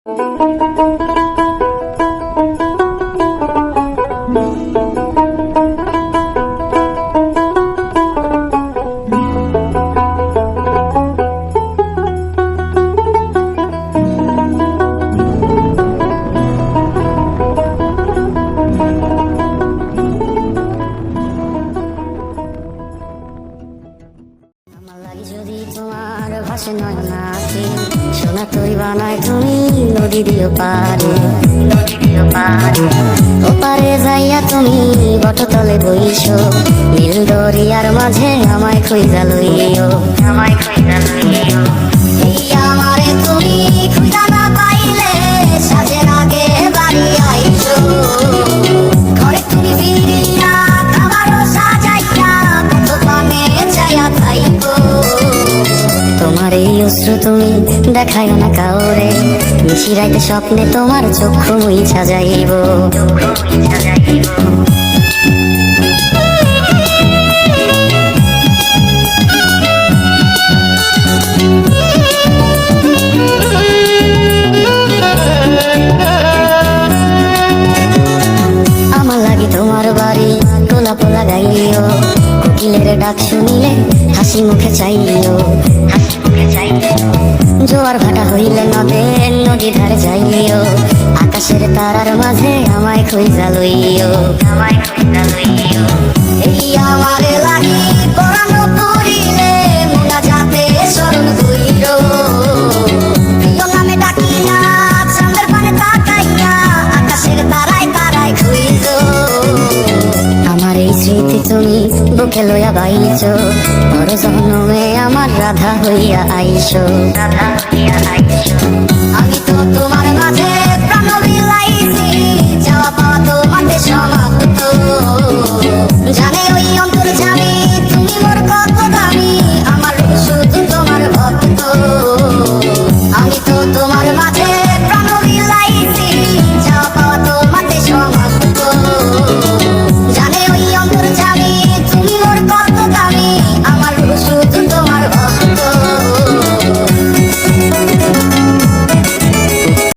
Lagi jadi pengarah pasien yang nanti Jangan tuh iwan naik tuh নদী পারে ওপারে যাইয়া তুমি বটতলে বইছ, নীল দরিয়ার মাঝে আমায় খুঁজা লইও, আমায় খুঁজা লইও। আমারে তুমি খুঁজা না পাইলে সাজের আগে বাড়ি আইছো। তোমার এই অশ্রু তুমি দেখায় না কাউরে। নিশিরাইতে স্বপ্নে তোমার চক্ষু আমার লাগাইও। কোকিলের ডাক শুনিলে হাসি মুখে চাইও। জোয়ার ভাটা হইলে নদে, নদী ধারে যাইও। আকাশের তারার মাঝে আমায় খুঁজা লইও। আমায় খুঁজা লইও। এই আমার লাগি পরানো মুখে লইয়া বাইছ পর জন্মে আমার রাধা হইয়া আইস। আমি তো তোমার মাঝে প্রাণ বিলাইছি যাওয়া পাওয়া তোমাতে সমাপ্ত। জানে ওই অন্তর জানি তুমি মোর কত দামি, আমার শুধু তোমার ভক্ত।